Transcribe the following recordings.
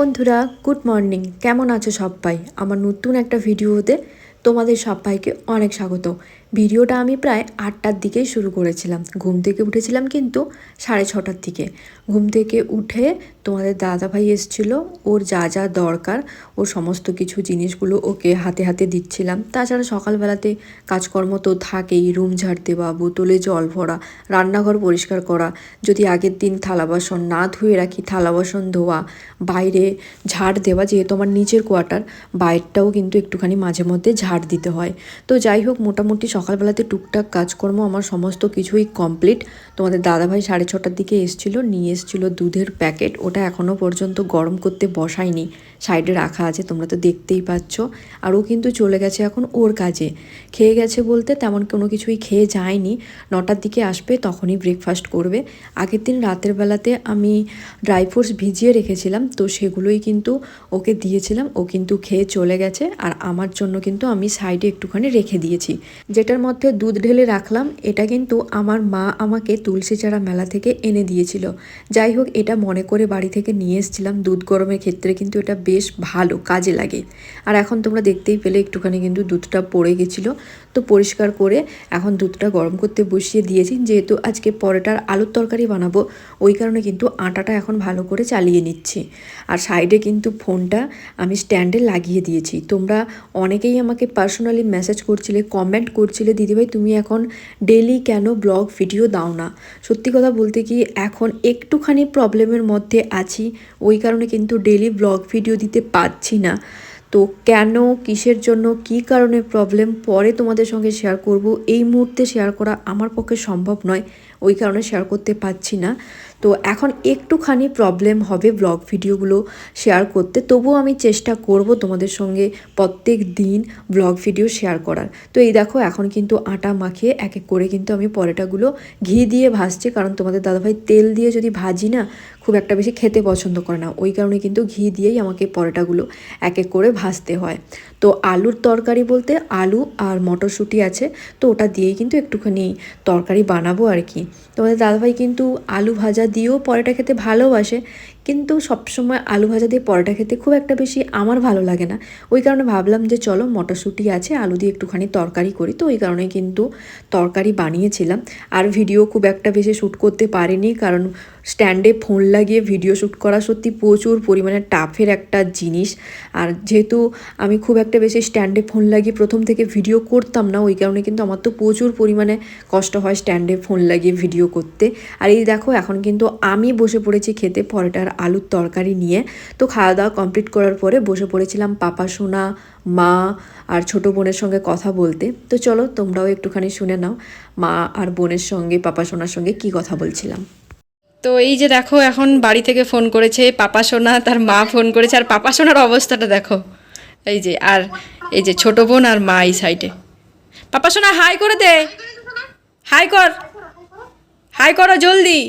বন্ধুরা good morning কেমন আছো সবাই? আমার নতুন একটা ভিডিওতে তোমাদের সবাইকে অনেক স্বাগত। ভিডিওটা আমি প্রায় আটটার দিকেই শুরু করেছিলাম। ঘুম থেকে উঠেছিলাম কিন্তু সাড়ে ছটার দিকে। ঘুম থেকে উঠে তোমাদের দাদাভাই এসেছিল, ওর যা যা দরকার ওর সমস্ত কিছু জিনিসগুলো ওকে হাতে হাতে দিচ্ছিলাম। তাছাড়া সকালবেলাতে কাজকর্ম তো থাকেই, রুম ঝাড় দেওয়া, বোতলে জল ভরা, রান্নাঘর পরিষ্কার করা, যদি আগের দিন থালা বাসন না ধুয়ে রাখি, থালা বাসন ধোয়া, বাইরে ঝাড় দেওয়া, যেহেতু আমার নিচের কোয়ার্টার, বাইরটাও কিন্তু একটুখানি মাঝে মধ্যে ঝাড় দিতে হয়। তো যাই হোক, মোটামুটি সকালবেলাতে টুকটাক কাজকর্ম আমার সমস্ত কিছুই কমপ্লিট তোমাদের দাদাভাই সাড়ে ছটার দিকে এসছিল, নিয়ে এসছিল দুধের প্যাকেট ওটা এখনও পর্যন্ত গরম করতে বসায়নি। সাইডে রাখা আছে, তোমরা তো দেখতেই পাচ্ছ। আর ও কিন্তু চলে গেছে এখন ওর কাজে। খেয়ে গেছে বলতে তেমন কোনো কিছুই খেয়ে যায়নি। নটার দিকে আসবে, তখনই ব্রেকফাস্ট করবে। আগের দিন রাতের বেলাতে আমি ড্রাই ফ্রুটস ভিজিয়ে রেখেছিলাম, তো সেগুলোই কিন্তু ওকে দিয়েছিলাম। ও কিন্তু খেয়ে চলে গেছে আর আমার জন্য কিন্তু আমি সাইডে একটুখানি রেখে দিয়েছি। যেটার মধ্যে দুধ ঢেলে রাখলাম, এটা কিন্তু আমার মা আমাকে তুলসী চারা মেলা থেকে এনে দিয়েছিল। যাই হোক, এটা মনে করে বাড়ি থেকে নিয়ে এসেছিলাম দুধ গরমের ক্ষেত্রে, কিন্তু এটা বেশ ভালো, কাজে লাগে। আর এখন তোমরা দেখতেই পেলে একটুখানি কিন্তু দুধটা পড়ে গেছিল। তো পরিষ্কার করে এখন দুধটা গরম করতে বসিয়ে দিয়েছি। যেহেতু আজকে পরোটার আলুর তরকারি বানাবো, ওই কারণে কিন্তু আটাটা এখন ভালো করে চালিয়ে নিচ্ছি। আর সাইডে কিন্তু ফোনটা আমি স্ট্যান্ডে লাগিয়ে দিয়েছি। তোমরা অনেকেই আমাকে পার্সোনালি মেসেজ করছিলে, কমেন্ট করছিলে, দিদিভাই, তুমি এখন ডেলি কেন ব্লগ ভিডিও দাও না? সত্যি কথা বলতে কি, এখন একটুখানি প্রবলেমের মধ্যে আছি, ওই কারণে কিন্তু ডেলি ব্লগ ভিডিও দিতে পারছি না। তো কেন, কিসের জন্য, কি কারণে প্রবলেম পরে তোমাদের সঙ্গে শেয়ার করব। এই মুহূর্তে শেয়ার করা আমার পক্ষে সম্ভব নয়, ওই কারণে শেয়ার করতে পারছি না। তো এখন একটুখানি প্রবলেম হবে ব্লগ ভিডিওগুলো শেয়ার করতে। তবুও আমি চেষ্টা করব তোমাদের সঙ্গে প্রত্যেক দিন ব্লগ ভিডিও শেয়ার করার। তো এই দেখো, এখন কিন্তু আটা মাখিয়ে এক এক করে কিন্তু আমি পরোটাগুলো ঘি দিয়ে ভাজছি। কারণ তোমাদের দাদাভাই তেল দিয়ে যদি ভাজি না, খুব একটা বেশি খেতে পছন্দ করে না। ওই কারণে কিন্তু ঘি দিয়েই আমাকে পরোটাগুলো এক এক করে ভাজতে হয়। তো আলুর তরকারি বলতে আলু আর মটরশুঁটি আছে, তো ওটা দিয়েই কিন্তু একটুখানি তরকারি বানাবো আর কি। তোমাদের দাদাভাই কিন্তু আলু ভাজা দিয়েও পরোটা খেতে ভালোবাসে। কিন্তু সবসময় আলু ভাজা দিয়ে পরোটা খেতে খুব একটা বেশি আমার ভালো লাগে না। ওই কারণে ভাবলাম যে চলো মটরশুঁটি আছে, আলু দিয়ে একটুখানি তরকারি করি। তো ওই কারণে কিন্তু তরকারি বানিয়েছিলাম। আর ভিডিও খুব একটা বেশি শ্যুট করতে পারিনি, কারণ স্ট্যান্ডে ফোন লাগিয়ে ভিডিও শ্যুট করা সত্যি প্রচুর পরিমাণে টাফের একটা জিনিস। আর যেহেতু আমি খুব একটা বেশি স্ট্যান্ডে ফোন লাগিয়ে প্রথম থেকে ভিডিও করতাম না, ওই কারণে কিন্তু আমার তো প্রচুর পরিমাণে কষ্ট হয় স্ট্যান্ডে ফোন লাগিয়ে ভিডিও করতে। আর এই দেখো, এখন কিন্তু আমি বসে পড়েছি খেতে, পরোটার আলুর তরকারি নিয়ে। তো খাওয়া দাওয়া কমপ্লিট করার পরে বসে পড়েছিলাম পাপা সোনা মা আর ছোট বোনের সঙ্গে কথা বলতে। তো চলো তোমরাও একটুখানি শুনে নাও মা আর বোনের সঙ্গে পাপা সোনার সঙ্গে কি কথা বলছিলাম। তো এই যে দেখো এখন বাড়ি থেকে ফোন করেছে পাপা সোনা তার মা ফোন করেছে আর পাপা সোনার অবস্থাটা দেখো। এই যে আর এই যে ছোট বোন আর মা এই সাইডে পাপা সোনা হাই করে দে। হাই কর। হাই করো জলদি।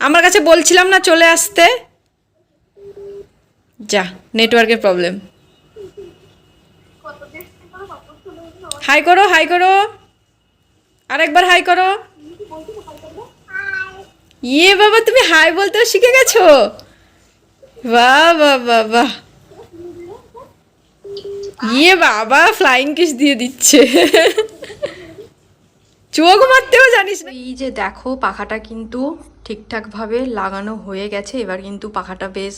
আমার কাছে বলছিলাম না চলে আসতে। যা, নেটওয়ার্কের প্রবলেম। হাই করো হাই করো। আরেকবার হাই করো। ইয়ে বাবা, তুমি হাই বলতেও শিখে গেছো? বাহ বাহ বাহ ইয়ে বাবা ফ্লাইং কিস দিয়ে দিচ্ছে। চোখ মারতেও জানিস না। এই যে দেখো, পাখাটা কিন্তু ঠিকঠাকভাবে লাগানো হয়ে গেছে। এবার কিন্তু পাখাটা বেশ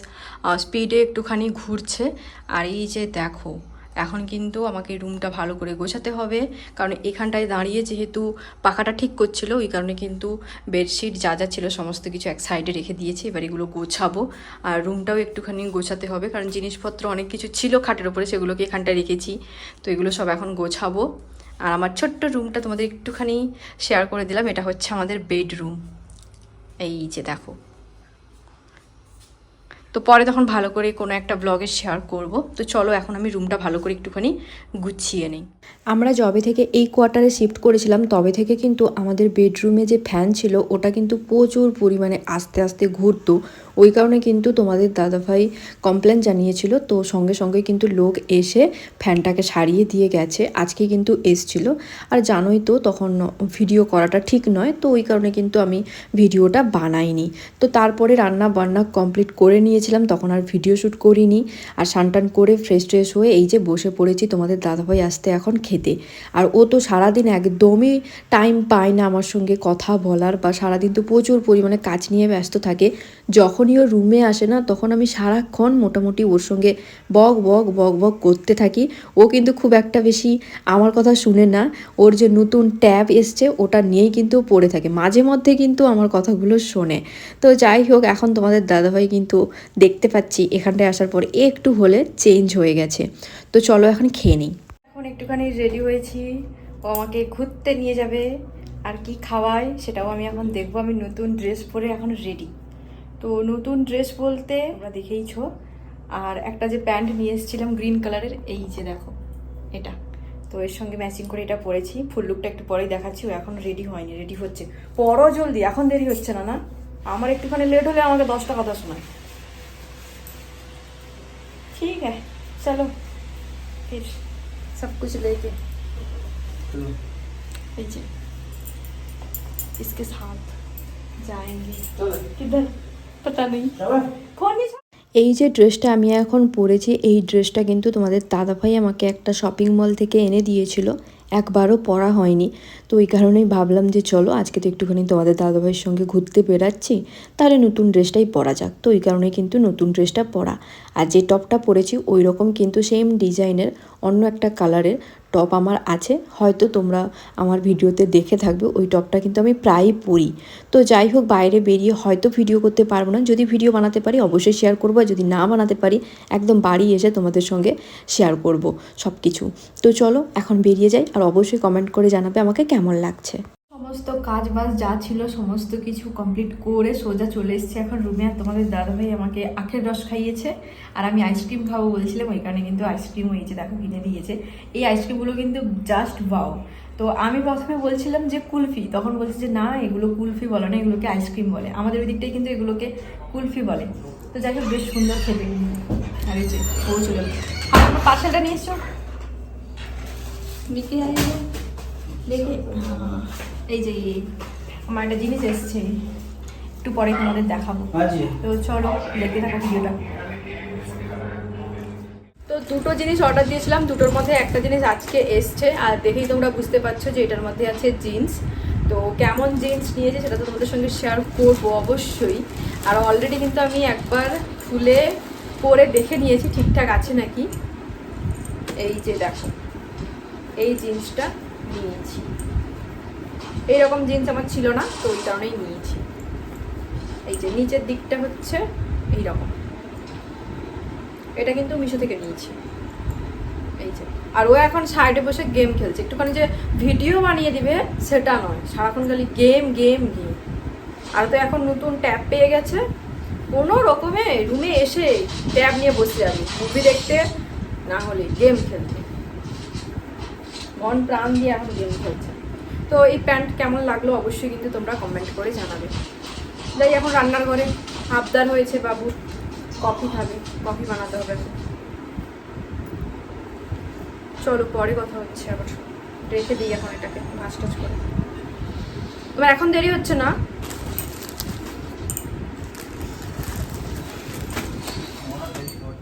স্পিডে একটুখানি ঘুরছে। আর এই যে দেখো, এখন কিন্তু আমাকে রুমটা ভালো করে গোছাতে হবে। কারণ এখানটায় দাঁড়িয়ে যেহেতু পাখাটা ঠিক করছিল, ওই কারণে কিন্তু বেডশিট যা যা ছিল সমস্ত কিছু এক সাইডে রেখে দিয়েছি। এবার এগুলো গোছাবো। আর রুমটাও একটুখানি গোছাতে হবে। কারণ জিনিসপত্র অনেক কিছু ছিল খাটের ওপরে সেগুলোকে এখানটায় রেখেছি। তো এগুলো সব এখন গোছাবো। আর আমার ছোট্ট রুমটা তোমাদের একটুখানি শেয়ার করে দিলাম। এটা হচ্ছে আমাদের বেডরুম এই যে দেখো। তো পরে তখন ভালো করে কোনো একটা ব্লগে শেয়ার করব। তো চলো এখন আমি রুমটা ভালো করে একটুখানি গুছিয়ে নিই। আমরা যবে থেকে এই কোয়ার্টারে শিফট করেছিলাম, তবে থেকে কিন্তু আমাদের বেডরুমে যে ফ্যান ছিল, ওটা কিন্তু প্রচুর পরিমাণে আস্তে আস্তে ঘুরতো। ওই কারণে কিন্তু তোমাদের দাদাভাই কমপ্লেন জানিয়েছিল। তো সঙ্গে সঙ্গে কিন্তু লোক এসে ফ্যানটাকে সারিয়ে দিয়ে গেছে। আজকে কিন্তু এসছিল। আর জানোই তো তখন ভিডিও করাটা ঠিক নয়। তো ওই কারণে কিন্তু আমি ভিডিওটা বানাইনি। তো তারপরে রান্না বান্না কমপ্লিট করে নিয়েছিলাম। তখন আর ভিডিও শ্যুট করিনি। আর সানটান করে ফ্রেশ ট্রেশ হয়ে এই যে বসে পড়েছি তোমাদের দাদাভাই আসতে এখন খেতে। আর ও তো সারাদিন একদমই টাইম পায় না আমার সঙ্গে কথা বলার বা সারাদিন তো প্রচুর পরিমাণে কাজ নিয়ে ব্যস্ত থাকে। যখনই ও রুমে আসে না, তখন আমি সারাক্ষণ মোটামুটি ওর সঙ্গে বক বক বক বক করতে থাকি। ও কিন্তু খুব একটা বেশি আমার কথা শুনে না। ওর যে নতুন ট্যাব এসছে, ওটা নিয়েই কিন্তু পড়ে থাকে। মাঝে মধ্যে কিন্তু আমার কথাগুলো শোনে। তো যাই হোক, এখন তোমাদের দাদাভাই কিন্তু দেখতে পাচ্ছি, এখানটায় আসার পর একটু হলে চেঞ্জ হয়ে গেছে। তো চলো এখন খেয়ে নিই। এখন একটুখানি রেডি হয়েছি। ও আমাকে ঘুরতে নিয়ে যাবে। আর কি খাওয়ায়, সেটাও আমি এখন দেখব। আমি নতুন ড্রেস পরে এখন রেডি তো নতুন ড্রেস বলতে তোমরা দেখেইছো আর একটা যে প্যান্ট নিয়ে এসেছিলাম গ্রিন কালারের এই যে দেখো এটা তো এর সঙ্গে ম্যাচিং করে এটা পরেছি ফুল লুকটা একটু পরেই দেখাচ্ছি ও এখন রেডি হয়নি রেডি হচ্ছে পরও জলদি এখন দেরি হচ্ছে না না আমার একটুখানি লেট হলে আমাকে দশটা কথা শোনায় ठीक है चलो फिर सब कुछ लेके लीजिए इसके साथ जाएंगे किधर পাতা নেই। এই যে ড্রেসটা আমি এখন পরেছি এই ড্রেসটা কিন্তু তোমাদের দাদাভাই আমাকে একটা শপিং মল থেকে এনে দিয়েছিল। একবারও পরা হয়নি। তো ওই কারণেই ভাবলাম যে চলো আজকে তো একটুখানি তোমাদের দাদাভাইয়ের সঙ্গে ঘুরতে বেড়াচ্ছি। তাহলে নতুন ড্রেসটাই পরা যাক। তো ওই কারণে কিন্তু নতুন ড্রেসটা পরা। আর যে টপটা পরেছি ওই রকম কিন্তু সেম ডিজাইনের অন্য একটা কালারের টপ আমার আছে, হয়তো তোমরা আমার ভিডিওতে দেখে থাকবে, ওই টপটা কিন্তু আমি প্রায়ই পরি। তো যাই হোক, বাইরে বেরিয়ে হয়তো ভিডিও করতে পারব না, যদি ভিডিও বানাতে পারি অবশ্যই শেয়ার করব যদি না বানাতে পারি, একদম বাড়ি এসে তোমাদের সঙ্গে শেয়ার করব সব কিছু তো চলো, এখন বেরিয়ে যাই, আর অবশ্যই কমেন্ট করে জানাবে আমাকে কেমন লাগছে। সমস্ত কাজ বাজ যা ছিল সমস্ত কিছু কমপ্লিট করে সোজা চলে এসেছি এখন রুমে আর তোমাদের দাদাভাই আমাকে আখের রস খাইয়েছে। আর আমি আইসক্রিম খাব বলছিলাম, ওই কারণে কিন্তু আইসক্রিম হয়েছে দেখো কিনে দিয়েছে। এই আইসক্রিমগুলো কিন্তু জাস্ট বাও তো আমি প্রথমে বলছিলাম যে কুলফি, তখন বলছে যে না, এগুলো কুলফি বলে না, এগুলোকে আইসক্রিম বলে। আমাদের ওই দিকটাই কিন্তু এগুলোকে কুলফি বলে। তো যাই হোক, বেশ সুন্দর খেতে। আর এই যে, ও পার্সেলটা নিয়ে দেখে এই যে এই আমার একটা জিনিস এসছে একটু পরে তোমাদের দেখাবো। তো চলো দেখতে থাকো ভিডিওটা। তো দুটো জিনিস অর্ডার দিয়েছিলাম দুটোর মধ্যে একটা জিনিস আজকে এসছে আর দেখেই তোমরা বুঝতে পারছ যে এটার মধ্যে আছে জিন্স তো কেমন জিন্স নিয়েছে সেটা তো তোমাদের সঙ্গে শেয়ার করব অবশ্যই। আর অলরেডি কিন্তু আমি একবার খুলে পরে দেখে নিয়েছি ঠিকঠাক আছে নাকি? এই যে দেখো এই জিন্সটা নিয়েছি। এইরকম জিন্স আমার ছিল না, তো ওই কারণেই নিয়েছি। এই যে নিচের দিকটা হচ্ছে এই রকম এটা কিন্তু মিশো থেকে নিয়েছি। এই যে। আর ও এখন সাইডে বসে গেম খেলছে। একটুখানি যে ভিডিও বানিয়ে দিবে, সেটা নয়। সারাক্ষণ খালি গেম গেম গেম আর তো এখন নতুন ট্যাব পেয়ে গেছে। কোনো রকমে রুমে এসে ট্যাব নিয়ে বসে যাবে। মুভি দেখতে, না হলে গেম খেলতে। মন প্রাণ দিয়ে এখন গেম খেলছে। তো এই প্যান্ট কেমন লাগল অবশ্যই কিন্তু তোমরা কমেন্ট করে জানাবে। যাই এখন রান্নার ঘরে আবদার হয়েছে বাবু। কফি খাবে, কফি বানাতে হবে চলো, পরে কথা হচ্ছে আবার। রেখে দিই এখন এটাকে টাজ করে। এবার এখন দেরি হচ্ছে না।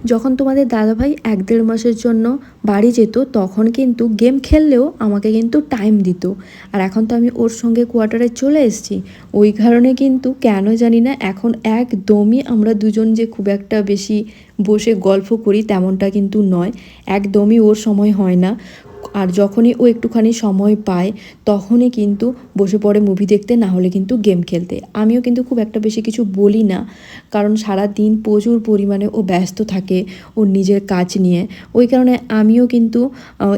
যখন তোমাদের দাদাভাই এক দেড় মাসের জন্য বাড়ি যেত, তখন কিন্তু গেম খেললেও আমাকে কিন্তু টাইম দিত। আর এখন তো আমি ওর সঙ্গে কোয়ার্টারে চলে এসেছি। ওই কারণে কিন্তু কেন জানি না এখন একদমই আমরা দুজন যে খুব একটা বেশি বসে গল্প করি তেমনটা কিন্তু নয়। একদমই ওর সময় হয় না। আর যখনই ও একটুখানি সময় পায়, তখনই কিন্তু বসে পড়ে মুভি দেখতে, না হলে কিন্তু গেম খেলতে। আমিও কিন্তু খুব একটা বেশি কিছু বলি না। কারণ সারা দিন প্রচুর পরিমাণে ও ব্যস্ত থাকে ওর নিজের কাজ নিয়ে। ওই কারণে আমিও কিন্তু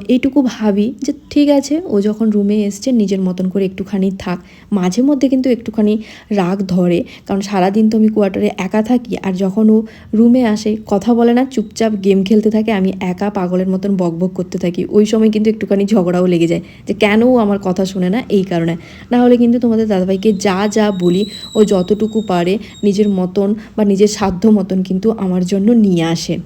এইটুকু ভাবি যে ঠিক আছে, ও যখন রুমে এসছে, নিজের মতন করে একটুখানি থাক। মাঝে মধ্যে কিন্তু একটুখানি রাগ ধরে। কারণ সারাদিন তো আমি কোয়ার্টারে একা থাকি, আর যখন ও রুমে আসে কথা বলে না, চুপচাপ গেম খেলতে থাকে, আমি একা পাগলের মতন বকবক করতে থাকি। ওই সময় কিন্তু একটুখানি ঝগড়াও লেগে যায় যে কেন ও আমার কথা শুনে না এই কারণে। না হলে কিন্তু তোমাদের দাদাভাইকে যা যা বলি ও যতটুকু পারে নিজের মতন বা নিজের সাধ্য মতন কিন্তু আমার জন্য নিয়ে আসে।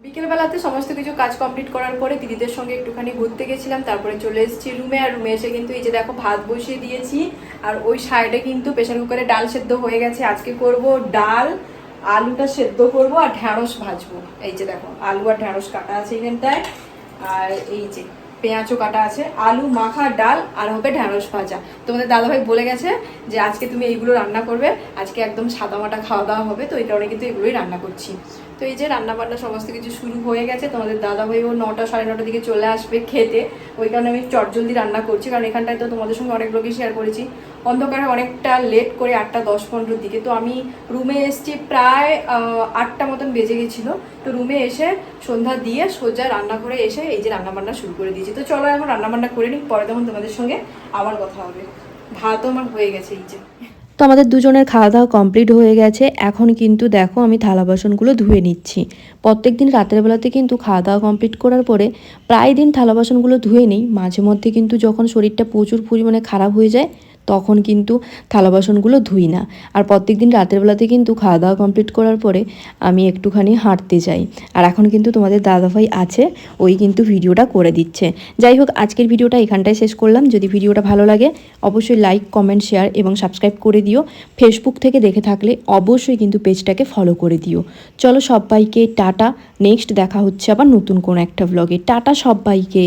বিকেলবেলাতে সমস্ত কিছু কাজ কমপ্লিট করার পরে দিদিদের সঙ্গে একটুখানি ঘুরতে গেছিলাম, তারপরে চলে এসেছি রুমে আর রুমে এসে কিন্তু এই যে দেখো ভাত বসিয়ে দিয়েছি, আর ওই সাইডে কিন্তু প্রেশার কুকারে ডাল সেদ্ধ হয়ে গেছে। আজকে করব ডাল আলুটা সেদ্ধ করব আর ঢ্যাঁড়স ভাজবো। এই যে দেখো, আলু আর ঢ্যাঁড়স কাটা আছে এখানটায়। আর এই যে পেঁয়াজও কাটা আছে। আলু, মাখা, ডাল আর হবে ঢ্যাঁড়স ভাজা। তোমাদের দাদাভাই বলে গেছে যে, আজকে তুমি এইগুলো রান্না করবে। আজকে একদম সাদামাটা খাওয়া দাওয়া হবে। তো এই কারণে কিন্তু এগুলোই রান্না করছি। তো এই যে রান্না বান্না সমস্ত কিছু শুরু হয়ে গেছে, তোমাদের দাদাভাইও নটা সাড়ে নটার দিকে চলে আসবে খেতে। ওই কারণে আমি চটজলদি রান্না করছি, কারণ এখানটায় তো তোমাদের সঙ্গে অনেক লোকই শেয়ার করেছি। অন্ধকারে অনেকটা লেট করে আটটা দশ পনেরোর দিকে। তো আমি রুমে এসেছি প্রায় আটটা মতন বেজে গেছিল। তো রুমে এসে সন্ধ্যা দিয়ে সোজা রান্না করে এসে এই যে রান্না বান্না শুরু করে দিয়েছি। তো চলো এখন রান্না বান্না করে নিই, পরে তখন তোমাদের সঙ্গে আবার কথা হবে। ভাতও আমার হয়ে গেছে এই যে। তো আমাদের দুজনের খাওয়া দাওয়া কমপ্লিট হয়ে গেছে। এখন কিন্তু দেখো আমি থালা বাসনগুলো ধুয়ে নিচ্ছি। প্রত্যেক দিন রাতের বেলাতে কিন্তু খাওয়া দাওয়া কমপ্লিট করার পরে প্রায় দিন থালা বাসনগুলো ধুয়ে নিই। মাঝে মধ্যে কিন্তু যখন শরীরটা প্রচুর পরিমাণে খারাপ হয়ে যায় তখন কিন্তু থালা বাসনগুলো ধুই না। আর প্রত্যেক দিন রাতের বেলাতে কিন্তু খাওয়া দাওয়া কমপ্লিট করার পরে আমি একটুখানি হাঁটতে যাই। আর এখন কিন্তু তোমাদের দাদাভাই আছে, ওই কিন্তু ভিডিওটা করে দিচ্ছে। যাই হোক, আজকের ভিডিওটা এখানটায় শেষ করলাম। যদি ভিডিওটা ভালো লাগে, অবশ্যই লাইক কমেন্ট শেয়ার এবং সাবস্ক্রাইব করে দিও। ফেসবুক থেকে দেখে থাকলে অবশ্যই কিন্তু পেজটাকে ফলো করে দিও। চলো সবাইকে টাটা। নেক্সট দেখা হচ্ছে আবার নতুন কোনো একটা ব্লগে টাটা সবাইকে।